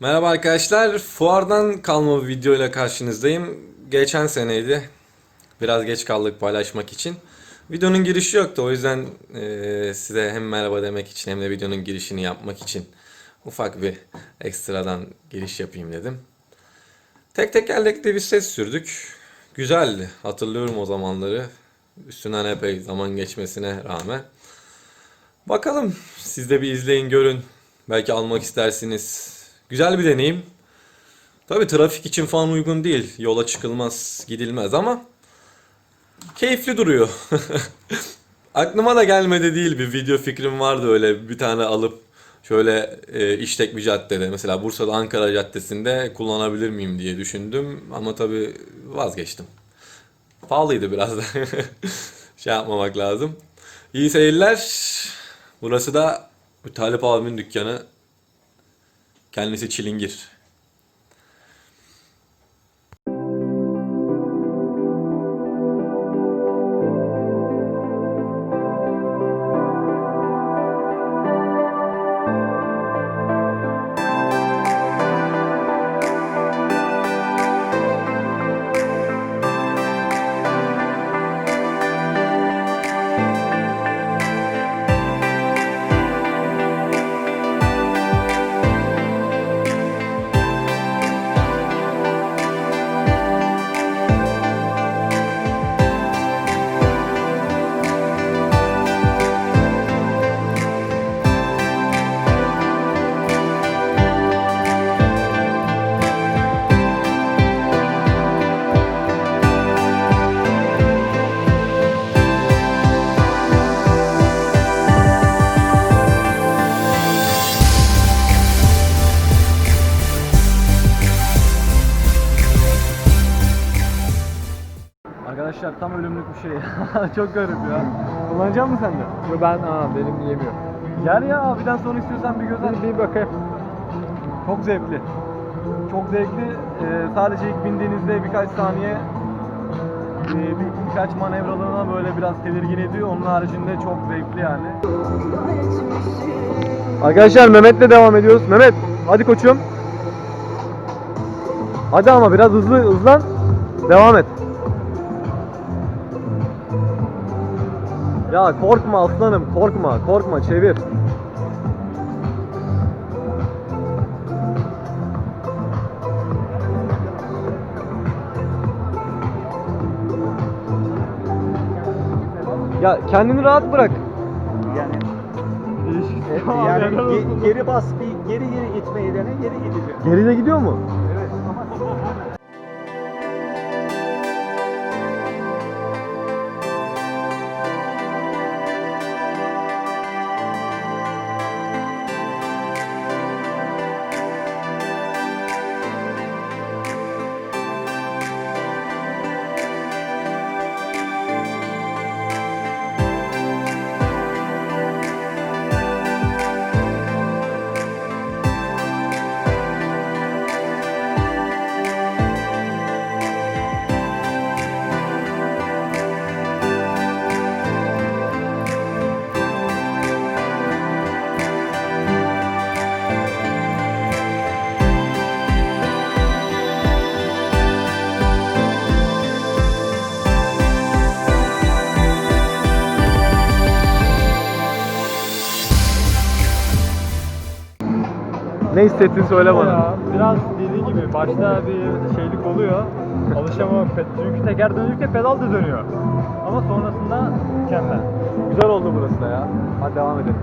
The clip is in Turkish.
Merhaba arkadaşlar. Fuardan kalma bir video ile karşınızdayım. Geçen seneydi. Biraz geç kaldık paylaşmak için. Videonun girişi yoktu. O yüzden eee, size hem merhaba demek için hem de videonun girişini yapmak için ufak bir ekstradan giriş yapayım dedim. Tek tekerlekli bir ses sürdük. Güzeldi. Hatırlıyorum o zamanları. Üstünden epey zaman geçmesine rağmen. Bakalım siz de bir izleyin görün. Belki almak istersiniz. Güzel bir deneyim. Tabii trafik için falan uygun değil. Yola çıkılmaz, gidilmez ama keyifli duruyor. Aklıma da gelmedi değil bir video fikrim vardı öyle bir tane alıp şöyle e, işlek bir caddede mesela Bursa'da Ankara Caddesi'nde kullanabilir miyim diye düşündüm ama tabii vazgeçtim. Pahalıydı biraz da. şey yapmamak lazım. İyi seyirler. Burası da Talip abimin dükkanı. Kendisi çilingir. Arkadaşlar tam ölümlük bir şey. Çok garip ya. Kullanacak mısın sen de? Yo ben aa benim yemiyor. Gel ya abiden sonra istiyorsan bir göz at. Bir, bir bakayım. Çok zevkli. Çok zevkli. Ee, sadece ilk bindiğinizde birkaç saniye e, bir, birkaç manevralığına böyle biraz tedirgin ediyor. Onun haricinde çok zevkli yani. Arkadaşlar Mehmet'le devam ediyoruz. Mehmet hadi koçum. Hadi ama biraz hızlı hızlan. Devam et. Ya korkma aslanım korkma korkma çevir. Ya kendini rahat bırak. Yani yani ge- geri bas bir geri geri gitmeyi dene geri gidiyor. Geride gidiyor mu? Ne hissettin söyle bana. Ya, biraz dediğin gibi başta bir şeylik oluyor. Alışamamak. Pe- Çünkü teker dönünce pedal da dönüyor. Ama sonrasında mükemmel. Güzel oldu burası da ya. Hadi devam edelim.